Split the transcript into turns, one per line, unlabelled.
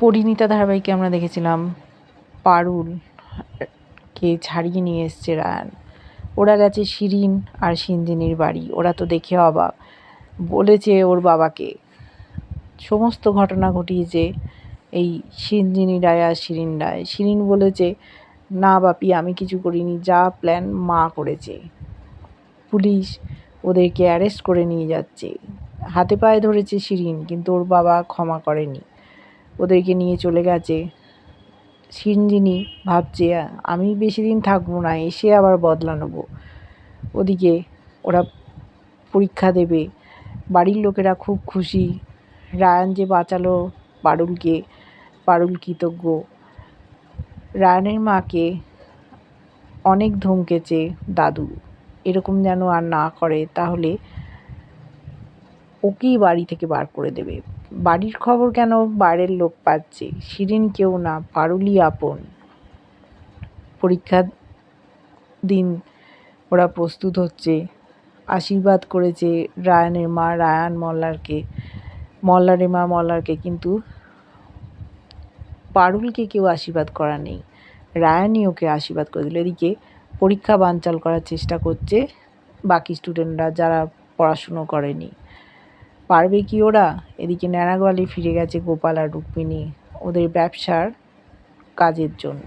পরিণীতা ধারাবাহিকে আমরা দেখেছিলাম, পারুল, কে ছাড়িয়ে নিয়ে এসছে রায়ান। ওরা গেছে শিরিন আর সিঞ্জিনির বাড়ি। ওরা তো দেখে অবাক। বলেছে ওর বাবাকে। সমস্ত ঘটনা ঘটিয়েছে এই সিঞ্জিনি রায় আর শিরিন রায়। শিরিন বলেছে, না বাপি, আমি কিছু করিনি। যা প্ল্যান মা করেছে। পুলিশ ওদেরকে অ্যারেস্ট করে নিয়ে যাচ্ছে। হাতে পায়ে ধরেছে শিরিন, কিন্তু ওর বাবা ক্ষমা করেনি। ওদেরকে নিয়ে চলে গেছে। সিঞ্জিনি ভাবছে, আমি বেশি দিন থাকব না, এসে আবার বদলা নেব। ওদিকে ওরা পরীক্ষা দেবে। বাড়ির লোকেরা খুব খুশি। রায়ান যে বাঁচালো পারুলকে, পারুল কৃতজ্ঞ। রায়ানের মাকে অনেক ধমকেছে দাদু। এরকম যেন আর না করে, তাহলে ওকেই বাড়ি থেকে বার করে দেবে। বাড়ির খবর কেন বাইরের লোক পাচ্ছে? শিরিন কেউ না পারুলই আপন। পরীক্ষার দিন ওরা প্রস্তুত হচ্ছে। আশীর্বাদ করেছে রায়ানের মা রায়ান মল্লারকে মল্লারের মা মল্লারকে, কিন্তু পারুলকে কেউ আশীর্বাদ করা নেই। রায়ানই ওকে আশীর্বাদ করে দিল। এদিকে পরীক্ষা বানচাল করার চেষ্টা করছে বাকি স্টুডেন্টরা যারা পড়াশুনো করেনি। পারবে কি ওরা? এদিকে ন্যাড়াগোয়ালে ফিরে গেছে গোপাল আর রুক্মিণী ওদের ব্যবসার কাজের জন্য।